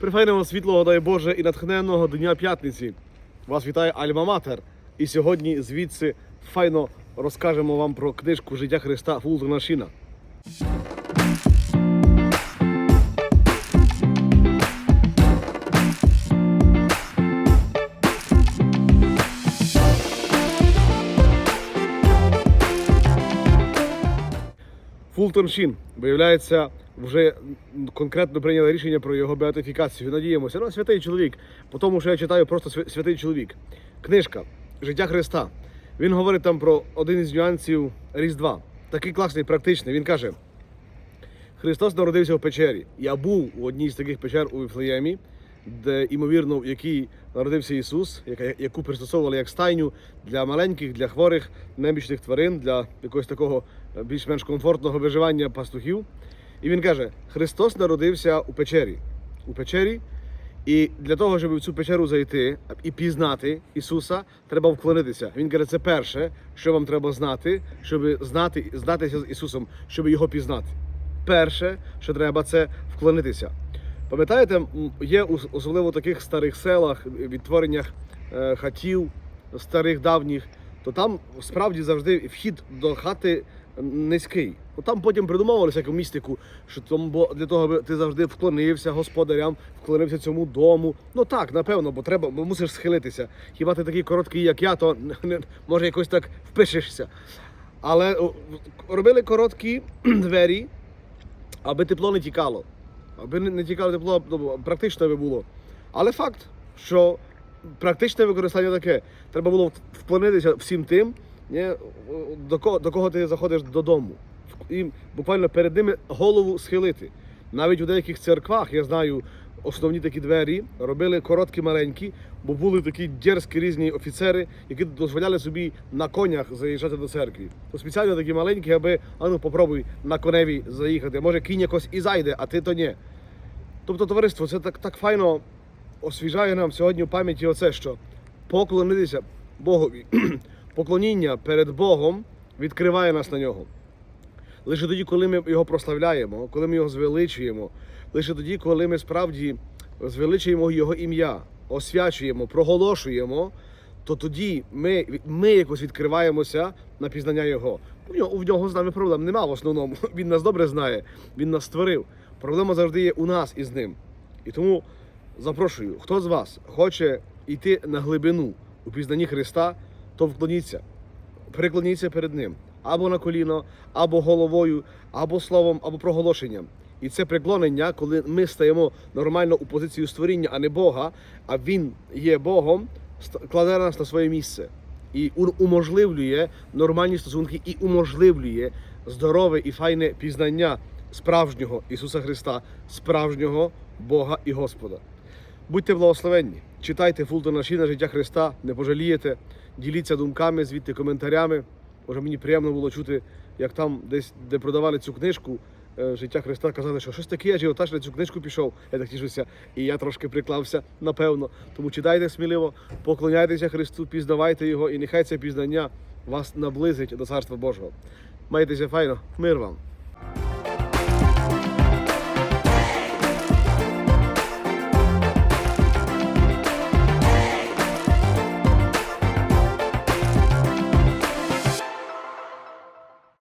Прифайного світлого, дай Боже, і натхненного дня п'ятниці. Вас вітає Альма Матер. І сьогодні звідси файно розкажемо вам про книжку Життя Христа Фултона Шіна. Фултон Шін, виявляється, вже конкретно прийняли рішення про його беатифікацію. Надіємося. Ну, святий чоловік. По тому, що я читаю, просто святий чоловік. Книжка Життя Христа. Він говорить там про один із нюансів Різдва. Такий класний, практичний. Він каже: Христос народився в печері. Я був у одній з таких печер у Віфлеємі, де, ймовірно, в якій народився Ісус, яку пристосовували як стайню для маленьких, для хворих, немічних тварин, для якогось такого е, більш-менш комфортного виживання пастухів. І він каже: Христос народився у печері. У печері. І для того, щоб в цю печеру зайти і пізнати Ісуса, треба вклонитися. Він каже, це перше, що вам треба знати, щоб знати, знатися з Ісусом, щоб його пізнати. Перше, що треба, це вклонитися. Пам'ятаєте, є ос- особливо в таких старих селах, відтвореннях е, хатів старих давніх, то там справді завжди вхід до хати низький. От там потім придумовували всяку містику, що там, бо для того, аби ти завжди вклонився господарям, вклонився цьому дому. Ну так, напевно, бо треба, бо мусиш схилитися. Хіба ти такий короткий, як я, то може якось так впишешся. Але робили короткі двері, аби тепло не тікало. Аби не тікало тепло, ну, практично би було. Але факт, що практичне використання таке. Треба було вклонитися всім тим, ні, до, кого, до кого ти заходиш додому. І буквально перед ними голову схилити. Навіть у деяких церквах, я знаю, основні такі двері робили короткі маленькі, бо були такі дерзкі різні офіцери, які дозволяли собі на конях заїжджати до церкви. То спеціально такі маленькі, аби а ну попробуй на коневі заїхати. Може кінь якось і зайде, а ти то ні. Тобто, товариство, це так, так файно освіжає нам сьогодні в пам'яті оце, що поклонитися Богові, поклоніння перед Богом відкриває нас на нього. Лише тоді, коли ми його прославляємо, коли ми його звеличуємо, лише тоді, коли ми справді звеличуємо його ім'я, освячуємо, проголошуємо, то тоді ми, ми якось відкриваємося на пізнання Його. У нього, в нього з нами проблем нема в основному. Він нас добре знає, він нас створив. Проблема завжди є у нас із ним. І тому запрошую, хто з вас хоче йти на глибину у пізнанні Христа, то вклоніться, переклоніться перед Ним або на коліно, або головою, або словом, або проголошенням. І це преклонення, коли ми стаємо нормально у позицію створіння, а не Бога, а Він є Богом, кладе нас на своє місце і уможливлює нормальні стосунки і уможливлює здорове і файне пізнання справжнього Ісуса Христа, справжнього Бога і Господа. Будьте благословенні, читайте Фултона Шіна життя Христа, не пожалієте, діліться думками, звідти коментарями. Може, мені приємно було чути, як там десь, де продавали цю книжку е, життя Христа, казали, що щось таке, ажіотаж на цю книжку пішов. Я так тішуся, і я трошки приклався, напевно. Тому читайте сміливо, поклоняйтеся Христу, пізнавайте його, і нехай це пізнання вас наблизить до Царства Божого. Майтеся файно, мир вам!